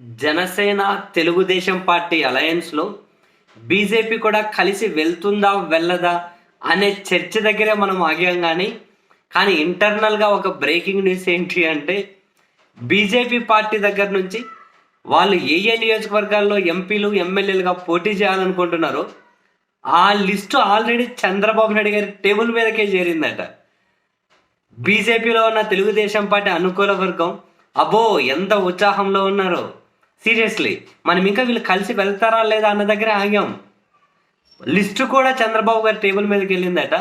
Janasena Telugu Desam party అలయన్స్లో BJP కూడా కలిసి వెళ్తుందా వెళ్ళదా అనే చర్చ దగ్గరే మనం ఆగాం కానీ కానీ ఇంటర్నల్గా ఒక బ్రేకింగ్ న్యూస్ ఏంటి అంటే బీజేపీ పార్టీ దగ్గర నుంచి వాళ్ళు ఏ ఏ నియోజకవర్గాల్లో ఎంపీలు ఎమ్మెల్యేలుగా పోటీ చేయాలనుకుంటున్నారో ఆ లిస్టు ఆల్రెడీ చంద్రబాబు నాయుడు గారి టేబుల్ మీదకే చేరిందట. బీజేపీలో ఉన్న తెలుగుదేశం పార్టీ అనుకూల వర్గం అబ్బో ఎంత ఉత్సాహంలో ఉన్నారో. సీరియస్లీ మనం ఇంకా వీళ్ళు కలిసి వెళ్తారా లేదా అన్న దగ్గర ఆగాం. లిస్టు కూడా చంద్రబాబు గారి టేబుల్ మీదకి వెళ్ళిందట.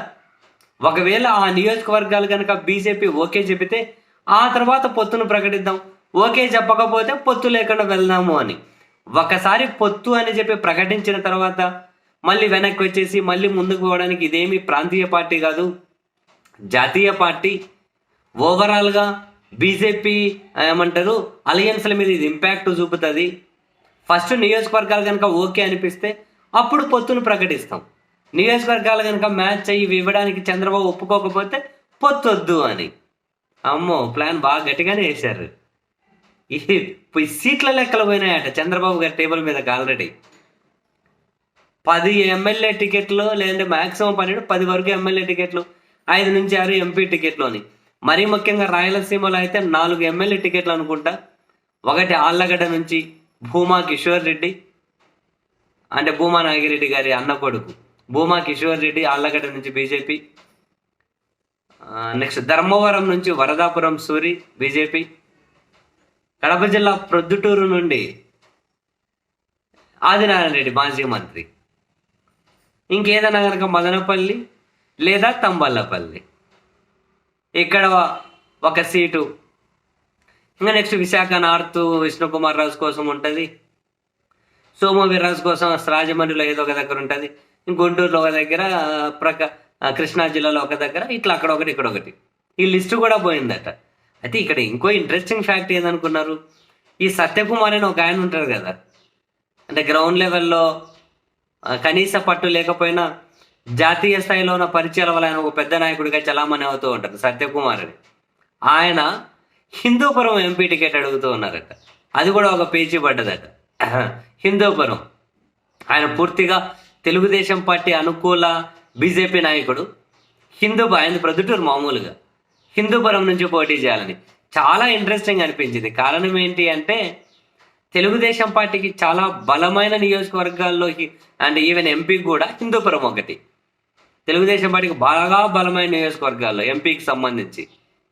ఒకవేళ ఆ నియోజకవర్గాలు కనుక బీజేపీ ఓకే చెబితే ఆ తర్వాత పొత్తును ప్రకటిద్దాం. ఓకే చెప్పకపోతే పొత్తు లేకుండా వెళ్దాము అని. ఒకసారి పొత్తు అని చెప్పి ప్రకటించిన తర్వాత మళ్ళీ వెనక్కి వచ్చేసి మళ్ళీ ముందుకు పోవడానికి ఇదేమి ప్రాంతీయ పార్టీ కాదు జాతీయ పార్టీ. ఓవరాల్గా బీజేపీ ఏమంటారు అలయన్స్ల మీద ఇది ఇంపాక్ట్ చూపుతుంది. ఫస్ట్ నియోజకవర్గాలు కనుక ఓకే అనిపిస్తే అప్పుడు పొత్తును ప్రకటిస్తాం. నియోజకవర్గాలు కనుక మ్యాచ్ అయ్యి ఇవ్వడానికి చంద్రబాబు ఒప్పుకోకపోతే పొత్తొద్దు అని. అమ్మో ప్లాన్ బాగా గట్టిగానే వేశారు ఈ ఈ సీట్ల లెక్కలు పోయినాయట చంద్రబాబు గారి టేబుల్ మీద ఆల్రెడీ పది ఎమ్మెల్యే టికెట్లు లేదంటే మాక్సిమం పన్నెండు పది వరకు ఎమ్మెల్యే టికెట్లు ఐదు నుంచి ఆరు ఎంపీ టికెట్లు అని మరీ ముఖ్యంగా రాయలసీమలో అయితే నాలుగు ఎమ్మెల్యే టికెట్లు అనుకుంటా. ఒకటి ఆళ్ళగడ్డ నుంచి భూమా కిషోర్ రెడ్డి అంటే భూమా నాగిరెడ్డి గారి అన్న కొడుకు. భూమా కిషోర్ రెడ్డి ఆళ్ళగడ్డ నుంచి బీజేపీ. నెక్స్ట్ ధర్మవరం నుంచి వరదాపురం సూరి బీజేపీ. కడప జిల్లా ప్రొద్దుటూరు నుండి ఆదినారాయణ రెడ్డి మాజీ మంత్రి. ఇంకేదైనా కనుక మదనపల్లి లేదా తంబల్లపల్లి ఇక్కడ ఒక సీటు. ఇంకా నెక్స్ట్ విశాఖ నార్త్ విష్ణుకుమార్ రాజు కోసం ఉంటుంది. సోము వీర్రాజు కోసం రాజమండ్రిలో ఏదో ఒక దగ్గర ఉంటుంది. గుంటూరులో ఒక దగ్గర ప్రక కృష్ణా జిల్లాలో ఒక దగ్గర ఇట్లా అక్కడ ఒకటి ఇక్కడ ఒకటి. ఈ లిస్టు కూడా పోయిందట. అయితే ఇక్కడ ఇంకో ఇంట్రెస్టింగ్ ఫ్యాక్ట్ ఏదనుకున్నారు? ఈ సత్యకుమార్ అని ఒక ఆయన ఉంటారు కదా. అంటే గ్రౌండ్ లెవెల్లో కనీస పట్టు లేకపోయినా జాతీయ స్థాయిలో ఉన్న పరిచయాల వల్ల ఆయన ఒక పెద్ద నాయకుడిగా చలామణి అవుతూ ఉంటారు సత్యకుమార్ అని ఆయన హిందూపురం ఎంపీ టికెట్ అడుగుతూ ఉన్నారట. అది కూడా ఒక పేచీ పడ్డదట. హిందూపురం. ఆయన పూర్తిగా తెలుగుదేశం పార్టీ అనుకూల బీజేపీ నాయకుడు. హిందూ ఆయన ప్రొద్దుటూరు మామూలుగా. హిందూపురం నుంచి పోటీ చేయాలని. చాలా ఇంట్రెస్టింగ్ అనిపించింది. కారణం ఏంటి అంటే తెలుగుదేశం పార్టీకి చాలా బలమైన నియోజకవర్గాల్లోకి అండ్ ఈవెన్ ఎంపీ కూడా హిందూపురం ఒకటి. తెలుగుదేశం పార్టీకి బాగా బలమైన నియోజకవర్గాల్లో ఎంపీకి సంబంధించి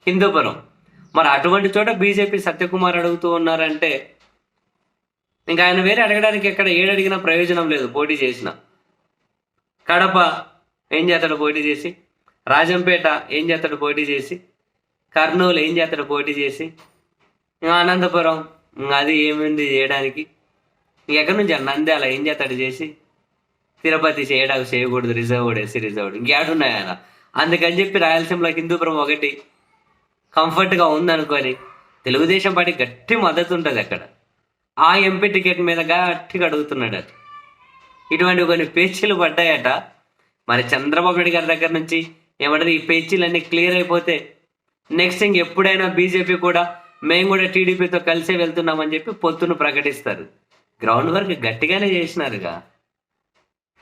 హిందూపురం మరి అటువంటి చోట బీజేపీ సత్యకుమార్ అడుగుతూ ఉన్నారంటే ఇంకా ఆయన వేరే అడగడానికి ఎక్కడ ఏడు అడిగినా ప్రయోజనం లేదు పోటీ చేసిన. కడప ఏం చేస్తాడు పోటీ చేసి? రాజంపేట ఏం చేస్తాడు పోటీ చేసి? కర్నూలు ఏం చేస్తాడు పోటీ చేసి? ఇంకా అనంతపురం ఇంకా అది ఏమైంది చేయడానికి? ఇంక ఎక్కడి నుంచి? నంద్యాల ఏం చేస్తాడు చేసి? తిరుపతి చేయడానికి చేయకూడదు రిజర్వ్ వేసి రిజర్వ్ ఇంకేడున్నాయి ఉన్నాయన అందుకని చెప్పి రాయలసీమలో హిందూపురం ఒకటి కంఫర్ట్గా ఉందనుకొని తెలుగుదేశం పార్టీ గట్టి మద్దతు ఉంటుంది అక్కడ. ఆ ఎంపీ టికెట్ మీద గట్టిగా అడుగుతున్నాడు ఇటువంటి కొన్ని పేచీలు పడ్డాయట. మరి చంద్రబాబు నాయుడు గారి దగ్గర నుంచి ఏమంటారు ఈ పేచీలన్నీ క్లియర్ అయిపోతే నెక్స్ట్ ఇంక ఎప్పుడైనా బీజేపీ కూడా మేము కూడా టీడీపీతో కలిసే వెళ్తున్నామని చెప్పి పొత్తును ప్రకటిస్తారు. గ్రౌండ్ వర్క్ గట్టిగానే చేసినారుగా.